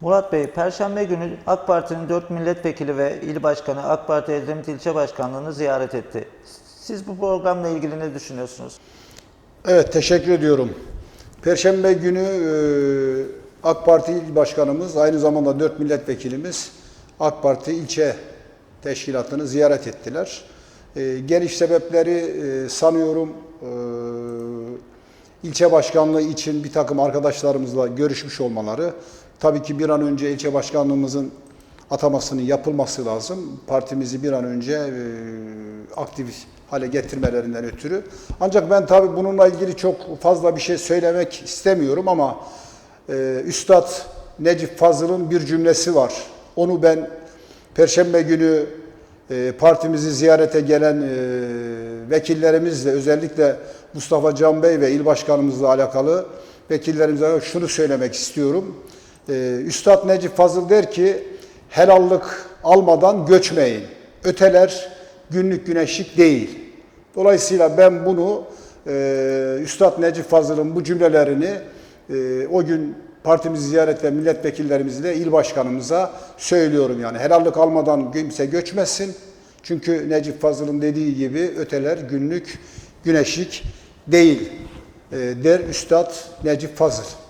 Murat Bey, Perşembe günü AK Parti'nin 4 milletvekili ve il başkanı AK Parti Edremit İlçe Başkanlığı'nı ziyaret etti. Siz bu programla ilgili ne düşünüyorsunuz? Evet, teşekkür ediyorum. Perşembe günü e, AK Parti İl Başkanımız, aynı zamanda 4 milletvekilimiz AK Parti ilçe teşkilatını ziyaret ettiler. E, Geliş sebepleri e, sanıyorum e, ilçe başkanlığı için bir takım arkadaşlarımızla görüşmüş olmaları. Tabii ki bir an önce ilçe başkanlığımızın atamasının yapılması lazım. Partimizi bir an önce e, aktif hale getirmelerinden ötürü. Ancak ben tabii bununla ilgili çok fazla bir şey söylemek istemiyorum ama e, Üstad Necip Fazıl'ın bir cümlesi var. Onu ben Perşembe günü e, partimizi ziyarete gelen vekillerimizle özellikle Mustafa Can Bey ve il başkanımızla alakalı vekillerimize şunu söylemek istiyorum. E, Üstad Necip Fazıl der ki helallık almadan göçmeyin. Öteler günlük güneşlik değil. Dolayısıyla ben bunu e, Üstad Necip Fazıl'ın bu cümlelerini e, o gün partimizi ziyarette milletvekillerimizle il başkanımıza söylüyorum yani. Helallik almadan kimse göçmesin. Çünkü Necip Fazıl'ın dediği gibi öteler günlük güneşlik değil e, der Üstad Necip Fazıl.